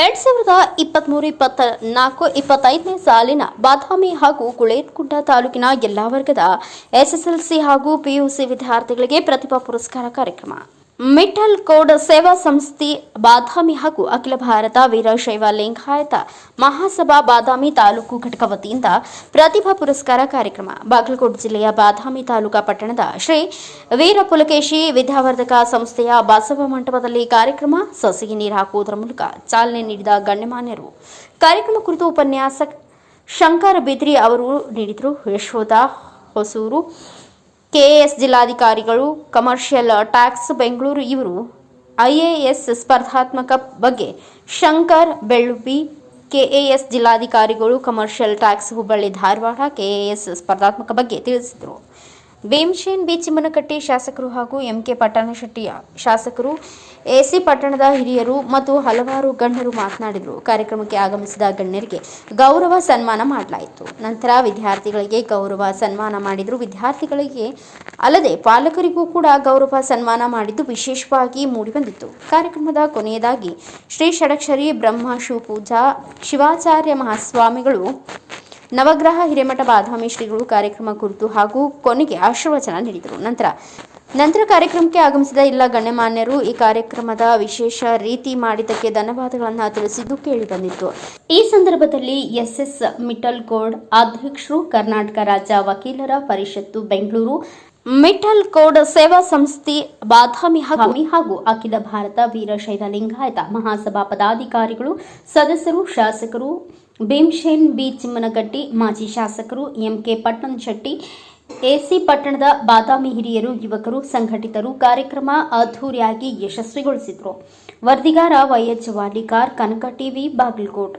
ಎರಡ್ ಸಾವಿರದ ಇಪ್ಪತ್ಮೂರು ಇಪ್ಪತ್ತ ನಾಲ್ಕು ಇಪ್ಪತ್ತೈದನೇ ಸಾಲಿನ ಬಾದಾಮಿ ಹಾಗೂ ಗುಳೇತ್ಕುಂಟ ತಾಲೂಕಿನ ಎಲ್ಲಾ ವರ್ಗದ ಎಸ್ಎಸ್ಎಲ್ಸಿ ಹಾಗೂ ಪಿಯುಸಿ ವಿದ್ಯಾರ್ಥಿಗಳಿಗೆ ಪ್ರತಿಭಾ ಪುರಸ್ಕಾರ ಕಾರ್ಯಕ್ರಮ. ಮಿಠಲ್ ಕೋಡ್ ಸೇವಾ ಸಂಸ್ಥೆ ಬಾದಾಮಿ ಹಾಗೂ ಅಖಿಲ ಭಾರತ ವೀರಶೈವ ಲಿಂಗಾಯತ ಮಹಾಸಭಾ ಬಾದಾಮಿ ತಾಲೂಕು ಘಟಕ ವತಿಯಿಂದ ಪ್ರತಿಭಾ ಪುರಸ್ಕಾರ ಕಾರ್ಯಕ್ರಮ. ಬಾಗಲಕೋಟೆ ಜಿಲ್ಲೆಯ ಬಾದಾಮಿ ತಾಲೂಕಾ ಪಟ್ಟಣದ ಶ್ರೀ ವೀರ ಪುಲಕೇಶಿ ವಿದ್ಯಾವರ್ಧಕ ಸಂಸ್ಥೆಯ ಬಸವ ಮಂಟಪದಲ್ಲಿ ಕಾರ್ಯಕ್ರಮ ಸಸಿಗೆ ನೀರು ಹಾಕುವುದರ ಮೂಲಕ ಚಾಲನೆ ನೀಡಿದ ಗಣ್ಯಮಾನ್ಯರು. ಕಾರ್ಯಕ್ರಮ ಕುರಿತು ಉಪನ್ಯಾಸ ಶಂಕರ ಬಿದ್ರಿ ಅವರು ನೀಡಿದರು. ಯಶೋಧ ಹೊಸೂರು ಕೆಎಎಸ್ ಜಿಲ್ಲಾಧಿಕಾರಿಗಳು ಕಮರ್ಷಿಯಲ್ ಟ್ಯಾಕ್ಸ್ ಬೆಂಗಳೂರು ಇವರು ಐಎಎಸ್ ಸ್ಪರ್ಧಾತ್ಮಕ ಬಗ್ಗೆ ಶಂಕರ್ ಬೆಳ್ಳುಬಿ ಕೆಎಎಸ್ ಜಿಲ್ಲಾಧಿಕಾರಿಗಳು commercial tax Hubballi Dharwad, KAS ಸ್ಪರ್ಧಾತ್ಮಕ ಬಗ್ಗೆ ತಿಳಿಸಿದರು. ಭೀಮಶೇನ್ ಬಿ ಚಿಮ್ಮನಕಟ್ಟಿ ಶಾಸಕರು ಹಾಗೂ ಎಂಕೆ ಪಟ್ಟಣಶೆಟ್ಟಿ ಶಾಸಕರು, ಎಸಿ ಪಟ್ಟಣದ ಹಿರಿಯರು ಮತ್ತು ಹಲವಾರು ಗಣ್ಯರು ಮಾತನಾಡಿದರು. ಕಾರ್ಯಕ್ರಮಕ್ಕೆ ಆಗಮಿಸಿದ ಗಣ್ಯರಿಗೆ ಗೌರವ ಸನ್ಮಾನ ಮಾಡಲಾಯಿತು. ನಂತರ ವಿದ್ಯಾರ್ಥಿಗಳಿಗೆ ಗೌರವ ಸನ್ಮಾನ ಮಾಡಿದರು. ವಿದ್ಯಾರ್ಥಿಗಳಿಗೆ ಅಲ್ಲದೆ ಪಾಲಕರಿಗೂ ಕೂಡ ಗೌರವ ಸನ್ಮಾನ ಮಾಡಿದ್ದು ವಿಶೇಷವಾಗಿ ಮೂಡಿಬಂದಿತ್ತು. ಕಾರ್ಯಕ್ರಮದ ಕೊನೆಯದಾಗಿ ಶ್ರೀ ಷಡಕ್ಷರಿ ಬ್ರಹ್ಮ ಶಿವಪೂಜಾ ಶಿವಾಚಾರ್ಯ ಮಹಾಸ್ವಾಮಿಗಳು ನವಗ್ರಹ ಹಿರೇಮಠ ಬಾದಾಮಿ ಶ್ರೀಗಳು ಕಾರ್ಯಕ್ರಮ ಕುರಿತು ಹಾಗೂ ಕೊನೆಗೆ ಆಶೀರ್ವಚನ ನೀಡಿದರು. ನಂತರ ನಂತರ ಕಾರ್ಯಕ್ರಮಕ್ಕೆ ಆಗಮಿಸಿದ ಎಲ್ಲ ಗಣ್ಯಮಾನ್ಯರು ಈ ಕಾರ್ಯಕ್ರಮದ ವಿಶೇಷ ರೀತಿ ಮಾಡಿದ್ದಕ್ಕೆ ಧನ್ಯವಾದಗಳನ್ನು ತಿಳಿಸಿದ್ದು ಕೇಳಿಬಂದಿತ್ತು ಈ ಸಂದರ್ಭದಲ್ಲಿ ಎಸ್ಎಸ್ ಮಿಟಲ್ ಕೋಡ್ ಅಧ್ಯಕ್ಷರು ಕರ್ನಾಟಕ ರಾಜ್ಯ ವಕೀಲರ ಪರಿಷತ್ತು ಬೆಂಗಳೂರು ಮಿಠಲ್ ಕೋಡ್ ಸೇವಾ ಸಂಸ್ಥೆ ಬಾದಾಮಿ ಹಾಗೂ ಅಖಿಲ ಭಾರತ ವೀರಶೈವ ಲಿಂಗಾಯತ ಮಹಾಸಭಾ ಪದಾಧಿಕಾರಿಗಳು, ಸದಸ್ಯರು, ಶಾಸಕರು ಭೀಮಶೇನ್ ಬಿ ಚಿಮ್ಮನಗಟ್ಟಿ ಮಾಜಿ ಶಾಸಕರು ಎಂಕೆ ಪಟ್ಟಣ ಶೆಟ್ಟಿ, ಎಸಿ ಪಟ್ಟಣದ ಬಾದಾಮಿ ಹಿರಿಯರು, ಯುವಕರು, ಸಂಘಟಿತರು ಕಾರ್ಯಕ್ರಮ ಅದ್ಧೂರಿಯಾಗಿ ಯಶಸ್ವಿಗೊಳಿಸಿದರು. ವರದಿಗಾರ ವೈಎಚ್ ವಾಲಿಕಾರ್ ಕನಕ ಟಿವಿ, ಬಾಗಲಕೋಟ್.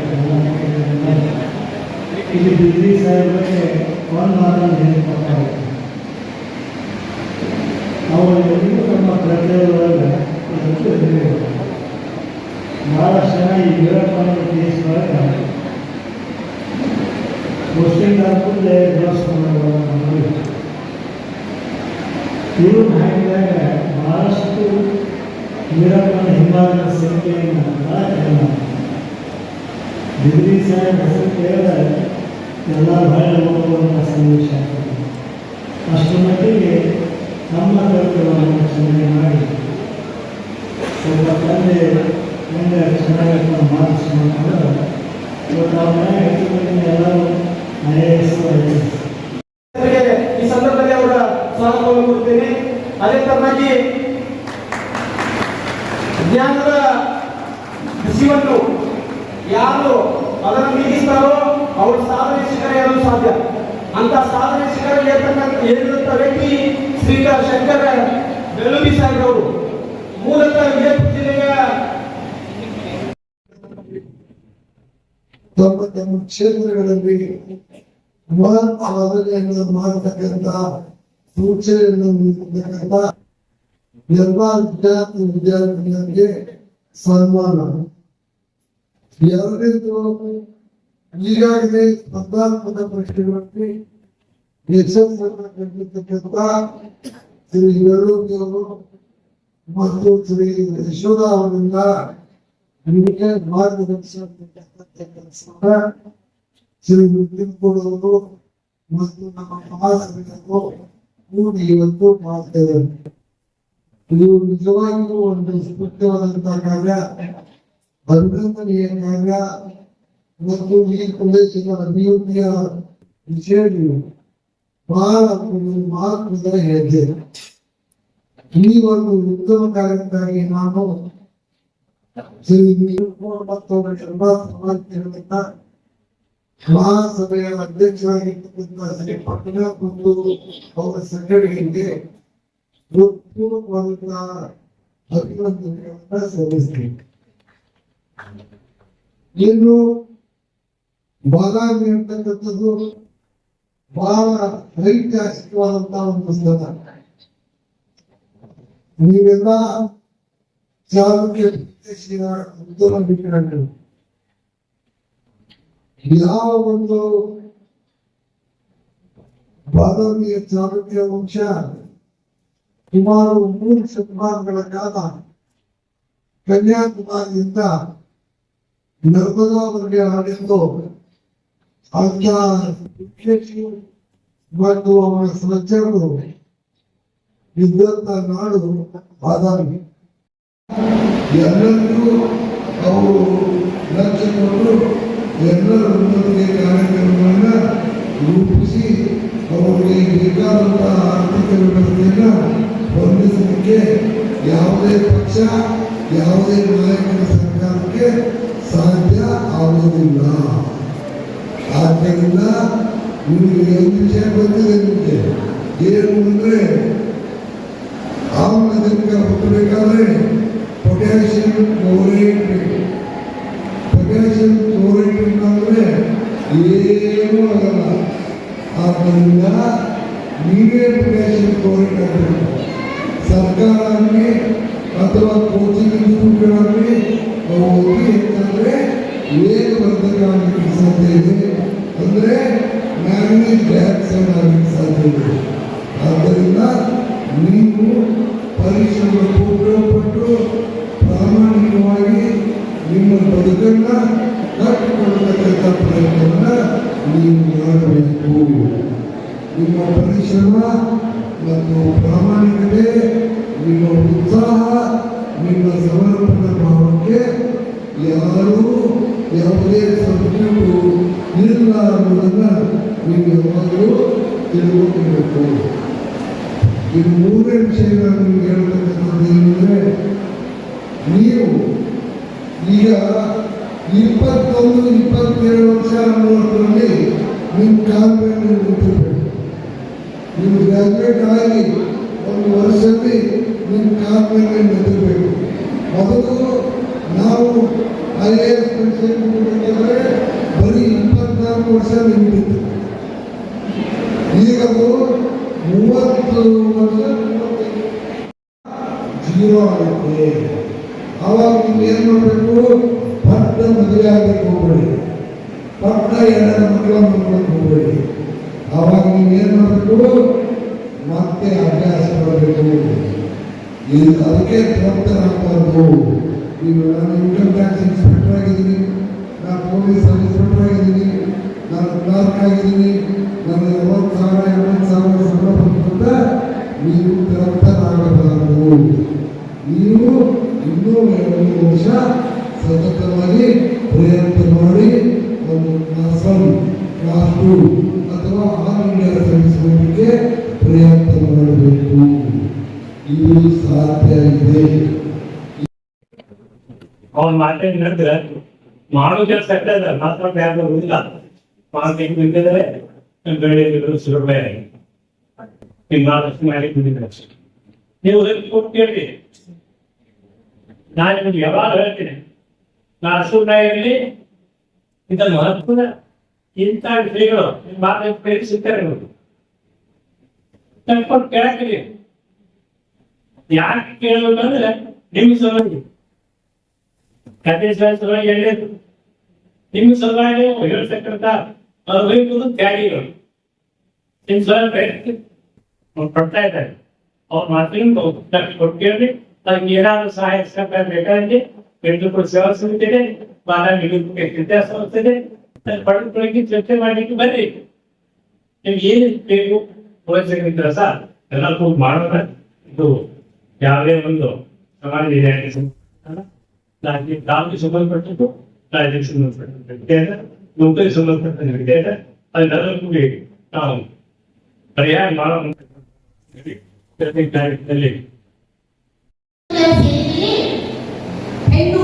ಇಲ್ಲಿ ಡಿಗ್ರಿ ಸಾಹೇಬ್ರಿಗೆ ಒಂದು ಮಾತ್ರ ನೆನಪಾಗುತ್ತೆ ಅವರು ಎಲ್ಲರಿಗೂ ತಮ್ಮ ಕರ್ತವ್ಯದೊಳಗೆ ಇದಕ್ಕೆ ಎದುರಿದ್ರು. ಬಹಳಷ್ಟು ಜನ ಈ ವೀರಪ್ಪನ ಕೇಸ್ ಒಳಗೆ ಮುಸ್ಲಿಂ ಧರ್ಮದಲ್ಲೇ ದೇವಸ್ಥಾನಗಳನ್ನು ಇವರು ಹಾಕಿದಾಗ ಬಹಳಷ್ಟು ವೀರಪ್ಪನ ಹಿಂಭಾಗದ ಸಂಖ್ಯೆಯನ್ನು ಬಹಳ ಕಡಿಮೆ ಡಿಗ್ರಿ ಸಾಹೇಬ್ ಹೆಸರು ಕೇಳಿದ್ರೆ ಎಲ್ಲ ಬಹಳ ಹೋಗುವಂಥ ಸನ್ನಿವೇಶ ಅಷ್ಟರ ಮಟ್ಟಿಗೆ ನಮ್ಮ ಕರ್ತವ್ಯವನ್ನು ಚೆನ್ನಾಗಿ ಮಾಡಿ ಒಬ್ಬ ತಂದೆ ಮುಂದೆ ಚೆನ್ನಾಗಿ ಮಾಡ್ಕೊಂಡು ಇವತ್ತು ನಾವು ಮನೆ ಹೆಚ್ಚು ಎಲ್ಲರೂ ಐ ಎ ಈ ಸಂದರ್ಭದಲ್ಲಿ ಅವರ ಸ್ವಾಗತವನ್ನು ಕೊಡ್ತೇನೆ. ಅದೇ ತರನಾಗಿ ಕ್ಷೇತ್ರಗಳಲ್ಲಿ ಸಾಧನೆಯನ್ನು ಮಾಡತಕ್ಕಂಥ ಸೂಚನೆಯನ್ನು ನೀಡತಕ್ಕಂಥ ಎಲ್ಲ ವಿದ್ಯಾರ್ಥಿ ವಿದ್ಯಾರ್ಥಿಗಳಿಗೆ ಸನ್ಮಾನ. ಎರಡನೇದು ಈಗಾಗಲೇ ಸ್ಪರ್ಧಾತ್ಮಕ ಪರೀಕ್ಷೆಗಳಲ್ಲಿ ಯಶಸ್ಸನ್ನು ಕಂಡಿರ್ತಕ್ಕಂಥ ಶ್ರೀ ಯಳೂರಿಯವರು ಮತ್ತು ಶ್ರೀ ಯಶೋಧ ಅವರಿಂದ ನಿಮಗೆ ಮಾರ್ಗದರ್ಶನ ಕೆಲಸವನ್ನ ಶ್ರೀ ಮುತ್ತಿನಪುರವರು ಮತ್ತು ನಮ್ಮ ಮಹಾಸಭೆಯವರು ಕೂಡಿ ಇವತ್ತು ಮಾಡ್ತೇವೆ. ಇದು ನಿಜವಾಗಿಯೂ ಒಂದು ಸ್ಫೂರ್ತಿಯಾದಂತಹ ಕಾರ್ಯ, ಅಭಿನಂದನೀಯ ಕಾರ್ಯ. ಮತ್ತು ಈ ಪ್ರದೇಶದ ಅಭಿವೃದ್ಧಿಯ ವಿಷಯ ನೀವು ಬಹಳ ಮಹತ್ವದ ಹೆಜ್ಜೆ. ಈ ಒಂದು ಉತ್ತಮ ಕಾರ್ಯಕ್ಕಾಗಿ ನಾನು ಶ್ರೀ ಮತ್ತು ಸಮಾಜಗಳನ್ನ ಮಹಾಸಭೆಯ ಅಧ್ಯಕ್ಷರಾಗಿರ್ತಕ್ಕಂಥ ಶ್ರೀ ಪಟ್ಟಣ ಮತ್ತು ಅವರ ಸಂಘಟನೆಗೆ ಹೃತ್ಪೂರ್ವಕವಾದಂತಹ ಅಭಿನಂದನೆಗಳನ್ನ ಸಲ್ಲಿಸ್ತೀನಿ ಇನ್ನು ಬಾದಾಮಿ ಅಂತಕ್ಕಂಥದ್ದು ಬಹಳ ಐತಿಹಾಸಿಕವಾದಂತಹ ಒಂದು ಸ್ಥಳ ನೀವೆಲ್ಲ ಚಾಲುಕ್ಯ ದೇಶೀಯ ಉತ್ತಮ ವಿಚಾರಗಳು ಯಾವ ಒಂದು ಬಾದಾಮಿಯ ಚಾಲುಕ್ಯ ವಂಶ ಸುಮಾರು ಮೂರು ಶತಮಾನಗಳ ಕಾಲ ಕನ್ಯಾಕುಮಾರಿಯಿಂದ ನರ್ಮದಾವರೆಗೆ ಆಡಿದ್ದು ಅಂತ ಮತ್ತು ಅವರ ಸಜ್ಜರು ಇದ್ದಂತ ನಾಡು ಬಾದಾಮಿ ಎಲ್ಲರಿಗೂ ಅವರು ಲಕ್ಷ್ಯ ಎಲ್ಲರ ಉನ್ನತಿಗೆ ಕಾರ್ಯಕ್ರಮಗಳನ್ನು ರೂಪಿಸಿ ಅವರಿಗೆ ಬೇಕಾದಂತಹ ಆರ್ಥಿಕ ವ್ಯವಸ್ಥೆಯನ್ನು ಹೊಂದಿಸಲಿಕ್ಕೆ ಯಾವುದೇ ಪಕ್ಷ, ಯಾವುದೇ ನಾಯಕರ ಸರ್ಕಾರಕ್ಕೆ ಸಾಧ್ಯ ಆಗುವುದಿಲ್ಲ. ಆದ್ದರಿಂದ ನಿಮಗೆ ಒಂದು ವಿಷಯ ಬಂದಿದೆ ನಿಮಗೆ. ಏನು ಅಂದರೆ, ಆಮ್ಲಜನಕ ಹುಟ್ಟಬೇಕಾದ್ರೆ ವೇಗವರ್ಧಕ ಆಗಲಿಕ್ಕೆ ಸಾಧ್ಯ ಇದೆ ಅಂದರೆ ನಾನು ಆಗಲಿಕ್ಕೆ ಸಾಧ್ಯ ಇದೆ ಮೂರನೇ ವಿಷಯ ನಾನು ನಿಮ್ಗೆ ಹೇಳ್ತಕ್ಕಂಥದ್ದು ಏನಂದ್ರೆ ನೀವು ಈಗ ಇಪ್ಪತ್ತೊಂದು, ಇಪ್ಪತ್ತೇಳು ವರ್ಷ ಅನ್ನೋದ್ರಲ್ಲಿ ನಿಮ್ಮ ಕಾನ್ವೆಂಟ್ ಮೇಲೆ ನೀವು ಗ್ರಾಜುಯೇಟ್ ಆಗಿ ಒಂದು ವರ್ಷದಲ್ಲಿ ನಿಮ್ಮ ಕಾನ್ವೆಂಟ್ ನಿಂತಿರಬೇಕು ಮೊದಲು ನಾವು ಐ ಎ ಎಸ್ ಪರೀಕ್ಷೆ ಕೊಡಬೇಕಾದ್ರೆ ಬರೀ ಇಪ್ಪತ್ನಾಲ್ಕು ವರ್ಷ ನಿಂತಿತ್ತು ಈಗ ಅದು ಮೂವತ್ತು ವರ್ಷ ಜೀರೋ ಆಗುತ್ತೆ ಅವಾಗ ನೀವು ಏನು ಮಾಡಬೇಕು? ಪಟ್ಟ ಮದುವೆ ಆಗಬೇಕು ಹೋಗ್ಬೇಡಿ. ಪಟ್ಟ ಎರಡು ಮಕ್ಕಳ ಮಕ್ಕಳಕ್ಕೆ ಹೋಗ್ಬೇಡಿ. ಅವಾಗ ನೀವು ಏನು ಮಾಡಬೇಕು? ಮತ್ತೆ ಅಭ್ಯಾಸ ಮಾಡಬೇಕು. ಇದು ಅದಕ್ಕೆ ತೃಪ್ತರಾಗಬಾರ್ದು. ನೀವು ನಾನು ಇನ್ಕಮ್ ಟ್ಯಾಕ್ಸ್ ಇನ್ಸ್ಪೆಕ್ಟರ್ ಆಗಿದ್ದೀನಿ. ನಾನು ಪೊಲೀಸ್ ಇನ್ಸ್ಪೆಕ್ಟರ್ ಆಗಿದ್ದೀನಿ. ನಾನು ಕ್ಲಾರ್ಕ್ ಆಗಿದ್ದೀನಿ. ನಾನು ಎಂಬತ್ತು ಸಾವಿರ ಎಂಬತ್ತು ಸಾವಿರ ಸಂಬಳ ನೀವು ಪ್ರವರ್ತನಾಗಬಾರದು ನೀವು ಇನ್ನೂ ಎರಡು ವರ್ಷ ಸತತವಾಗಿ ಪ್ರಯತ್ನ ಮಾಡಿ ಒಂದು ಕ್ಲಾಸ್ ಒನ್ ಕ್ಲಾಸ್ ಟು ಅಥವಾ ಆಲ್ ಇಂಡಿಯಾ ಪ್ರಯತ್ನ ಮಾಡಬೇಕು. ಇದು ಸಾಧ್ಯ ಇದೆ. ಅವನ್ ಮಾತೇನ್ ಹೇಳಿದ್ರೆ ಮಾಡೋ ಕೆಲಸ ಆಗ್ತದೆ ಮಾತ್ರ ಬೇರೆ ಇಲ್ಲ. ಮಾರ್ಕೆಟ್ ನಿಂತಿದ್ರೆ ಬೆಳೆ ಸುಲಭ ತಿಂಗಳಷ್ಟು ಮಾಡಿ ಬಿಟ್ಟಿದ್ರೆ ನೀವು ಕೇಳಿ ನಾನು ನಿಮ್ಗೆ ಯಾವಾಗ ಹೇಳ್ತೀನಿ. ನಾನು ಸುಮ್ಮನೆ ಇಂಥ ಮಹತ್ವದ ಇಂಥ ವಿಷಯಗಳು ನಿಮ್ಮ ಮಾತು ಪ್ರೇರಿಸುತ್ತಾರೆ ಯಾಕ್ ಕೇಳಕ್ಕಿರಿ. ಯಾಕೆ ಕೇಳಬೇಕಂದ್ರೆ ನಿಮ್ಮ ಸಲುವಾಗಿ. ಕತೆ ಸಲುವಾಗಿ ಹೇಳಿದ್ರು ನಿಮ್ಮ ಸಲುವಾಗಿ ಹೇಳ್ತಕ್ಕಂಥ ಅವ್ರ ವೈದ್ಯರು ತ್ಯಾಗಿಗಳು. ನಿಮ್ಮ ಸಲುವಾಗಿ ಕೊಡ್ತಾ ಇದ್ದಾರೆ. ಅವ್ರ ಮಾತಿನ ಕೊಟ್ಟಿರ್ಲಿ ಅದಕ್ಕೆ ಏನಾದ್ರು ಸಹಾಯ ಸಹಕಾರ ಬೇಕಾದ್ರೆ ಬೆಂಗಳೂರು ಸೇವಾ ಸಮಿತಿ ಇದೆ ಬಾದಾಮಿ ವಿದ್ಯಾಸ ಸಂಸ್ಥೆ ಇದೆ ಪಡೆದುಕೊಳ್ಳಿ ಚರ್ಚೆ ಮಾಡ್ಲಿಕ್ಕೆ ಬರ್ರಿ ನಿಮ್ಗೆ ಏನು ಬೇಕು ವಯಸ್ಸಿನ ಸಹ ಎಲ್ಲ ಕೂತ್ ಮಾಡೋಣ ಇದು ಯಾವುದೇ ಒಂದು ಸಮಾಜ ಇದೆ ರಾಜ್ಯ ಕಾಲಕ್ಕೆ ಸಂಬಂಧಪಟ್ಟದ್ದು ರಾಜ್ಯಕ್ಕೆ ಸಂಬಂಧಪಟ್ಟದ್ದು ನೌಕರಿ ಸಂಬಂಧಪಟ್ಟ ವಿಷಯ ಅದನ್ನೆಲ್ಲ ಕೂಡಿ ನಾವು ಪರಿಹಾರ ಮಾಡೋಣ ಪ್ರತಿ ಕಾರ್ಯಕ್ರಮದಲ್ಲಿ ಹೆಣ್ಣು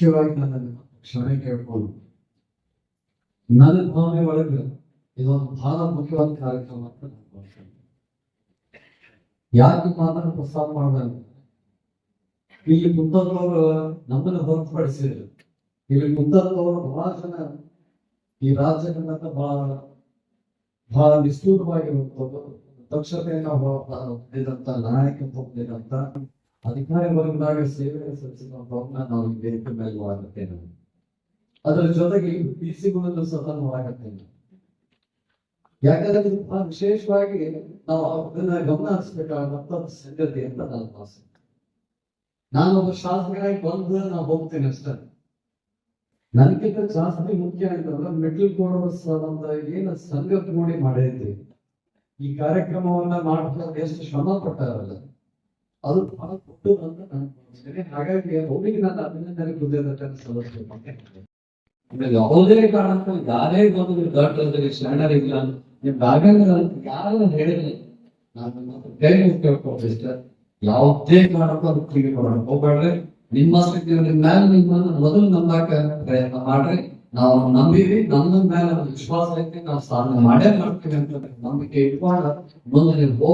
ಮುಖ್ಯವಾಗಿ ನನ್ನ ಕ್ಷಮೆ ಕೇಳ್ಕೊಂಡು ನನ್ನ ಭಾವನೆ ಒಳಗೆ ಇದೊಂದು ಬಹಳ ಮುಖ್ಯವಾದ ಕಾರ್ಯಕ್ರಮ ಅಂತ ನಾನು ಭಾವಿಸ್ತೇನೆ. ಯಾಕೆ ಮಾತನ್ನು ಪ್ರಸ್ತಾಪ ಮಾಡಿದಾಗ ಇಲ್ಲಿ ಕುಂತವ್ರು ನಮ್ಮನ್ನು ಹೊರತುಪಡಿಸಿದ್ರು, ಇಲ್ಲಿ ಕುಂತವ್ರು ಬಹಳ ಜನ ಈ ರಾಜ್ಯದಿಂದ ಬಹಳ ಬಹಳ ನಿಷ್ಠೂರವಾಗಿರುವಂಥದ್ದು ದಕ್ಷತೆಯನ್ನು ಹೊಂದಿದಂತ ನಾಯಕ ಹೊಂದಿದಂತ ಅಧಿಕಾರಿ ವರ್ಗದಾಗ ಸೇವೆ ಸಲ್ಲಿಸಿದಂಥವ್ರನ್ನ ನಾವು ಈ ವೇದಿಕೆ ಮೇಲೆ ನೋಡಕತ್ತೇವೆ ಅದರ ಜೊತೆಗೆ ಪಿ ಸಿಗಳನ್ನು ಸಹ ನೋಡಕತ್ತೇವೆ ಯಾಕಂದ್ರೆ ವಿಶೇಷವಾಗಿ ನಾವು ಅದನ್ನ ಗಮನ ಹರಿಸ್ಬೇಕಾದಂತ ಸಂಗತಿ ಅಂತ ನನ್ನ ನಾನು ಒಬ್ಬ ಶಾಸಕರಾಗಿ ಬಂದು ನಾನು ಹೋಗ್ತೇನೆ ಅಷ್ಟೇ. ನನಗಿಂತ ಜಾಸ್ತಿ ಮುಖ್ಯ ಅಂತಂದ್ರೆ ಮಿಡ್ಲ್ ಕೊಡುವ ಅಂತ ಏನು ಸಂಘ ನೋಡಿ ಮಾಡಿದ್ವಿ ಈ ಕಾರ್ಯಕ್ರಮವನ್ನ ಮಾಡ್ತಾ ಎಷ್ಟು ಶ್ರಮ ಪಟ್ಟಾರಲ್ಲ. ಅದು ಬಹಳ ಕೊಟ್ಟು ಅಂತ ನಾನು ಭಾವಿಸ್ತೇನೆ ಹಾಗಾಗಿ ಅವರಿಗೆ ನಾನು ಅಭಿನಂದನೆ ಹೃದಯದ ಸಲ್ಲಿಸ್ಬೇಕು ಯಾವುದೇ ಕಾರಣಕ್ಕೂ ಯಾರೇ ಬಂದು ದೊಡ್ಡ ಶರಣರಿಲ್ಲ ನಿಮ್ ಆಗಂಗಿಲ್ಲ ಅಂತ ಯಾರು ಹೇಳಿದ್ರೆ ನಾನು ನಿಮ್ಮ ಹತ್ರ ಕೈ ಮುಗ್ದು ಕೇಳ್ಕೊಳ್ತೀನಿ sister. ಯಾವುದೇ ಕಾರಣಕ್ಕೂ ಅದು ಕಿವಿ ಕೊಡೋಣ ಹೋಗ್ಬೇಡ್ರಿ. ನಿಮ್ಮ ಶಕ್ತಿ ಮೇಲೆ ನಿಮ್ಮನ್ನ ಮೊದಲು ನಂಬಾಕ ಪ್ರಯತ್ನ ಮಾಡ್ರಿ. ನಾವು ನಂಬಿರಿ. ನಮ್ಮ ಮೇಲೆ ಒಂದು ವಿಶ್ವಾಸ ಐತಿ ನಾವು ಸಾಧನೆ ಮಾಡೇ ಮಾಡ್ತೀವಿ ಅಂತ ನಂಬಿಕೆ ಇಟ್ಕೊಂಡು ಮುಂದೆ ನೀವು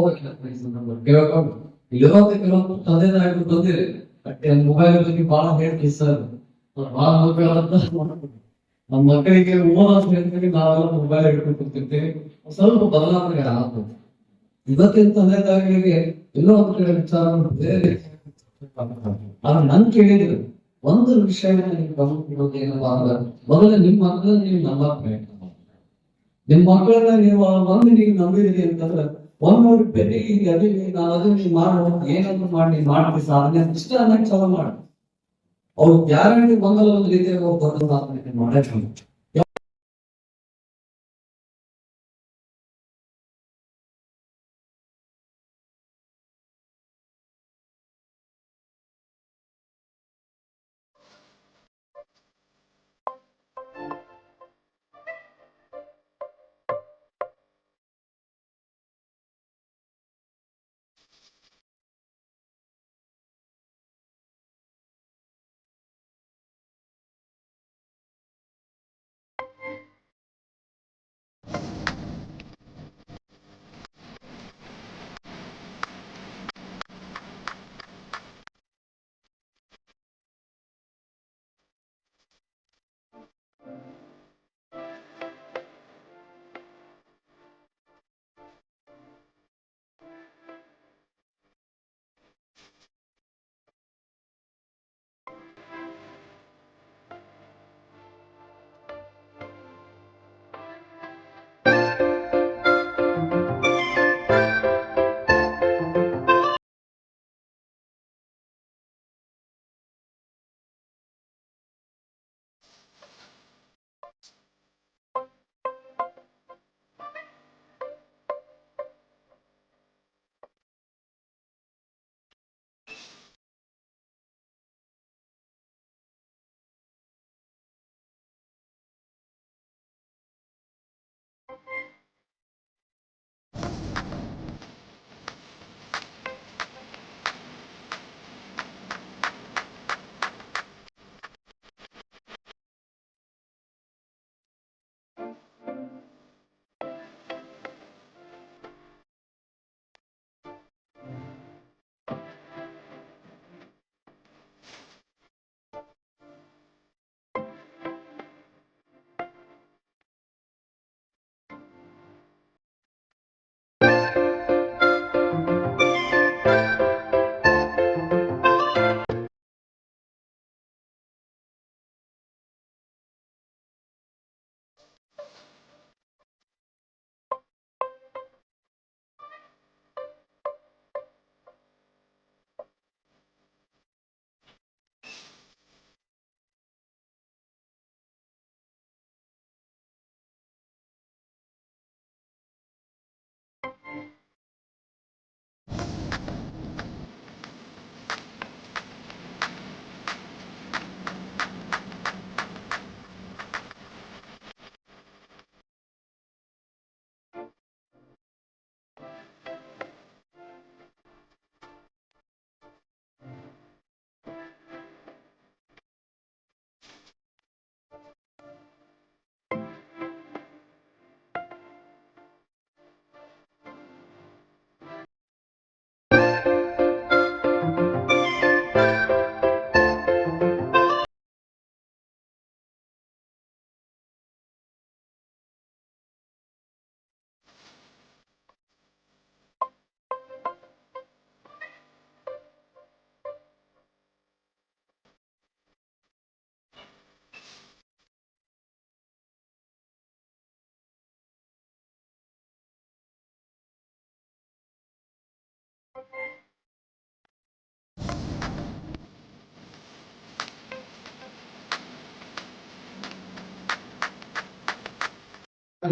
ಸಂದರ್ಭದಲ್ಲಿ ಕೇಳ್ಕೊಂಡು ಇಲ್ಲಿರೋದ ಕೆಲವೊಂದು ತಂದೆ ತಾಯಿಗಳು ಬಂದಿರಿ ಬಟ್ ಮೊಬೈಲ್ ಬಗ್ಗೆ ಬಹಳ ಹೇಳ್ತೀವಿ ಸರ್ ಬಹಳ ಅಂತ ನಮ್ಮ ಮಕ್ಕಳಿಗೆ ಓದೋದು ಹೇಳ್ತೀವಿ ನಾವೆಲ್ಲ ಮೊಬೈಲ್ ಹಿಡ್ಕೊಂಡು ಕೂತಿರ್ತೀವಿ. ಸ್ವಲ್ಪ ಬದಲಾವಣೆ ಆಗ್ತದೆ ಇವತ್ತಿನ ತಂದೆ ತಾಯಿಗಳಿಗೆ ಎಲ್ಲೋ ಒಂದು ಕಡೆ ವಿಚಾರ ಬೇರೆ ಆದ್ರೆ ನನ್ ಕೇಳಿದ್ರು ಒಂದು ವಿಷಯ ನಿಮ್ಗೆ ಏನಪ್ಪಾ ನಿಮ್ಮ ಮಕ್ಕಳನ್ನ ನೀವು ನಂಬಕ್ ನಿಮ್ ಮಕ್ಕಳನ್ನ ನೀವು ಒಂದು ನೀವು ನಂಬಿದಿರಿ ಅಂತಂದ್ರೆ ಒಂದ್ ನೋಡಿ ಬೆಲೆ ಈಗ ಅದೇ ನಾನು ಅದು ನೀ ಮಾಡು ಏನಾದ್ರು ಮಾಡಿ ಮಾಡ್ತಿ ಸಾಧನೆ ಇಷ್ಟ ಅನ್ನಕ್ಕೆ ಚಾಲು ಮಾಡು. ಅವ್ರು ಗ್ಯಾರಂಟಿ ಒಂದು ರೀತಿಯಾಗಿ ದೊಡ್ಡ ಸಾಧನೆ ಮಾಡಕ್ಕೆ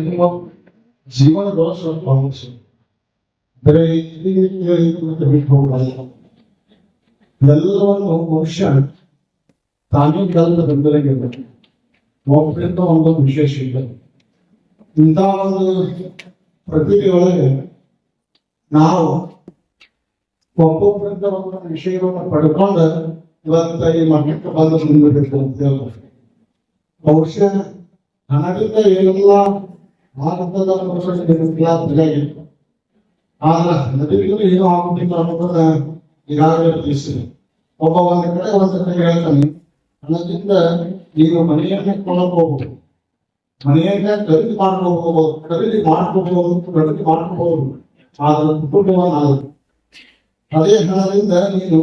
ನಿಮ್ಮ ಜೀವನದ ಸ್ವಲ್ಪ ಅಂಶ ಬರೀ ಮತ್ತು ಬಿಟ್ಟು ಹೋಗಲ್ಲ ಎಲ್ಲವನ್ನು ಮನುಷ್ಯ ತಾನೇ ಕಾಲದ ಬೆಂಬಲಿಗೆ ಒಬ್ಬರಿಂದ ಒಂದೊಂದು ವಿಶೇಷ ಇಲ್ಲ ಇಂಥ ಒಂದು ಪ್ರಕೃತಿ ಒಳಗೆ ನಾವು ಒಬ್ಬೊಬ್ಬರಿಂದ ಒಂದೊಂದು ವಿಷಯವನ್ನು ಪಡ್ಕೊಂಡು ಇವತ್ತ ಈ ಮಟ್ಟಕ್ಕೆ ಬಂದು ಮುಂದಬೇಕು ಅಂತ ಹೇಳ್ತಾರೆ ಬಹುಶಃ ನನಗಿಂತ ಏನೆಲ್ಲ ಭಾರತದ ಇಲ್ಲ ಆದ್ರೆ ನದಿಗಳು ಏನು ಆಗುತ್ತಿಲ್ಲ ಅನ್ನೋದನ್ನ ಈಗಾಗಲೇ ತಿಳಿಸಿದೆ ಒಬ್ಬ ಒಂದು ಕಡೆ ಒಂದು ಕಡೆ ಹೇಳ್ತಾನೆ ಅನ್ನೋದ್ರಿಂದ ನೀನು ಮನೆಯನ್ನೇ ಕೊಳ್ಳಕ್ ಹೋಗ್ಬೋದು ಮನೆಯನ್ನ ಖರೀದಿ ಮಾಡ್ಕೊಂಡು ಹೋಗ್ಬೋದು ಖರೀದಿ ಮಾಡ್ಕೋಬಹುದು ಖರೀದಿ ಮಾಡ್ಕೋಬಹುದು ಆದ್ರೆ ಕುಟುಂಬವನ್ನ ಅಲ್ಲ. ಅದೇ ಹಣದಿಂದ ನೀನು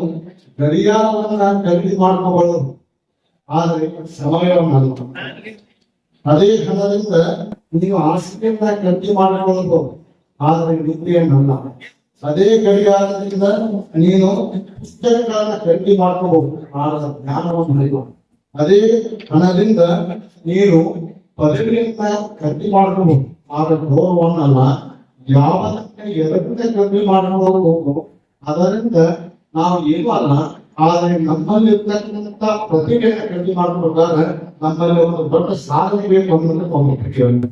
ಗಡಿಯಾರವನ್ನ ಖರೀದಿ ಮಾಡ್ಕೋಬಹುದು ಆದ್ರೆ ಸಮಯವನ್ನ ಅಲ್ಲ. ಅದೇ ಹಣದಿಂದ ನೀವು ಆಸಕ್ತಿಯಿಂದ ಖರ್ಚು ಮಾಡಿಕೊಳ್ಳಬಹುದು ಆದರೆ ವಿದ್ಯೆಯನ್ನಲ್ಲ ಅದೇ ಗಡಿಯಾರದಿಂದ ನೀನು ಪುಸ್ತಕಗಳನ್ನ ಖರೀದಿ ಮಾಡ್ಕೋಬಹುದು ಆದರೆ ಜ್ಞಾನವನ್ನು ಹರಿಯುವ ಅದೇ ಹಣದಿಂದ ನೀನು ಪದವಿಯಿಂದ ಖರೀದಿ ಮಾಡ್ಕೋಬಹುದು ಆದ್ರೆ ಗೌರವವನ್ನಲ್ಲ, ಯಾವತ್ತೇ ಎದುರಿಂದ ಖರೀದಿ ಮಾಡ್ಕೋಬಹುದು ಅದರಿಂದ ನಾವು ಏನು ಅಲ್ಲ, ಆದ್ರೆ ನಮ್ಮಲ್ಲಿ ಇರ್ತಕ್ಕಂಥ ಪ್ರತಿಭೆಯನ್ನು ಖರೀದಿ ಮಾಡ್ಬೇಕಾದ್ರೆ ನಮ್ಮಲ್ಲಿ ಒಂದು ದೊಡ್ಡ ಸಾಧನೆ ಬೇಕು ಅನ್ನೋದು ಒಂದು